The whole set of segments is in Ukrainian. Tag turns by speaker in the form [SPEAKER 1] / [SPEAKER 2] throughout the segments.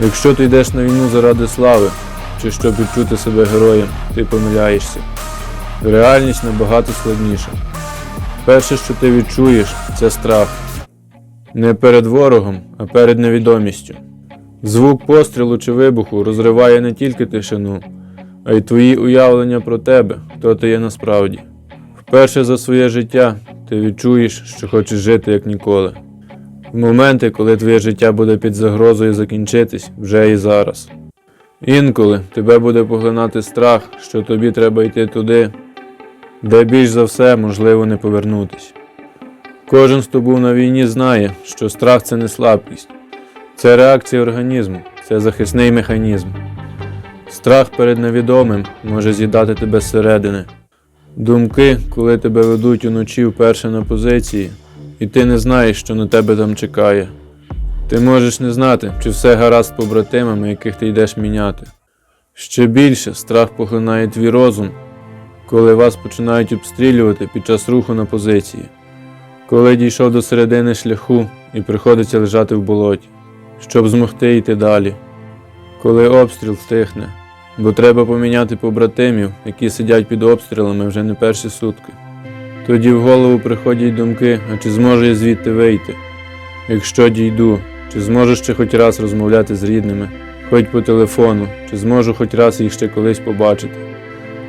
[SPEAKER 1] Якщо ти йдеш на війну заради слави, чи щоб відчути себе героєм, ти помиляєшся. Реальність набагато складніша. Перше, що ти відчуєш, це страх. Не перед ворогом, а перед невідомістю. Звук пострілу чи вибуху розриває не тільки тишину, а й твої уявлення про тебе, хто ти є насправді. Вперше за своє життя ти відчуєш, що хочеш жити як ніколи. Моменти, коли твоє життя буде під загрозою закінчитись вже і зараз. Інколи тебе буде поглинати страх, що тобі треба йти туди, де більш за все можливо не повернутись. Кожен, хто був на війні, знає, що страх це не слабкість, це реакція організму, це захисний механізм. Страх перед невідомим може з'їдати тебе зсередини. Думки, коли тебе ведуть уночі вперше на позиції, і ти не знаєш, що на тебе там чекає. Ти можеш не знати, чи все гаразд з побратимами, яких ти йдеш міняти. Ще більше страх поглинає твій розум, коли вас починають обстрілювати під час руху на позиції, коли дійшов до середини шляху і приходиться лежати в болоті, щоб змогти йти далі, коли обстріл втихне, бо треба поміняти побратимів, які сидять під обстрілами вже не перші сутки. Тоді в голову приходять думки, а чи зможу я звідти вийти? Якщо дійду, чи зможу ще хоч раз розмовляти з рідними, хоч по телефону, чи зможу хоч раз їх ще колись побачити.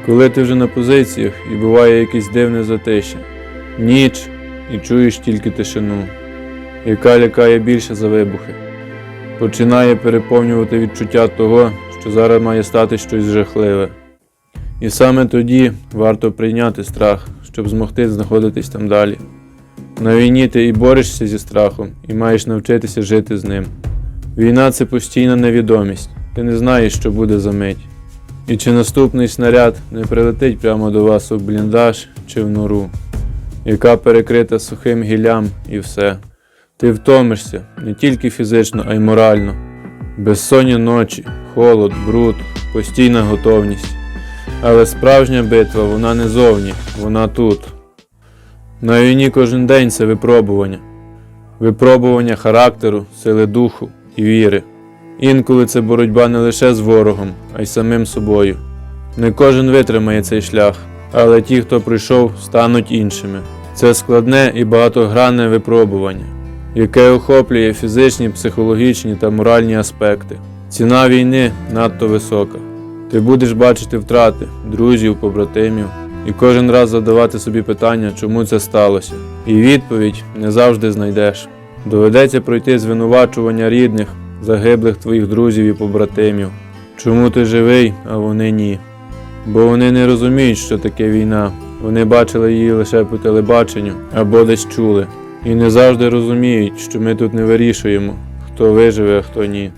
[SPEAKER 1] Коли ти вже на позиціях і буває якесь дивне затище, ніч і чуєш тільки тишину, яка лякає більше за вибухи, починає переповнювати відчуття того, що зараз має стати щось жахливе. І саме тоді варто прийняти страх, щоб змогти знаходитись там далі. На війні ти і борешся зі страхом, і маєш навчитися жити з ним. Війна це постійна невідомість, ти не знаєш, що буде за мить. І чи наступний снаряд не прилетить прямо до вас у бліндаж чи в нору, яка перекрита сухим гіллям і все. Ти втомишся не тільки фізично, а й морально. Безсонні ночі, холод, бруд, постійна готовність. Але справжня битва вона не зовні, вона тут. На війні кожен день це випробування. Випробування характеру, сили духу і віри. Інколи це боротьба не лише з ворогом, а й самим собою. Не кожен витримає цей шлях, але ті, хто пройшов, стануть іншими. Це складне і багатогранне випробування, яке охоплює фізичні, психологічні та моральні аспекти. Ціна війни надто висока. Ти будеш бачити втрати друзів, побратимів, і кожен раз задавати собі питання, чому це сталося. І відповідь не завжди знайдеш. Доведеться пройти звинувачування рідних, загиблих твоїх друзів і побратимів. Чому ти живий, а вони ні? Бо вони не розуміють, що таке війна. Вони бачили її лише по телебаченню або десь чули. І не завжди розуміють, що ми тут не вирішуємо, хто виживе, а хто ні.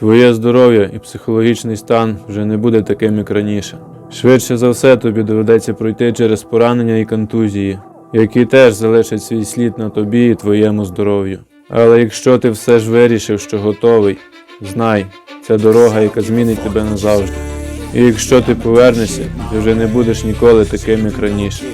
[SPEAKER 1] Твоє здоров'я і психологічний стан вже не буде таким, як раніше. Швидше за все тобі доведеться пройти через поранення і контузії, які теж залишать свій слід на тобі і твоєму здоров'ю. Але якщо ти все ж вирішив, що готовий, знай, це дорога, яка змінить тебе назавжди. І якщо ти повернешся, ти вже не будеш ніколи таким, як раніше.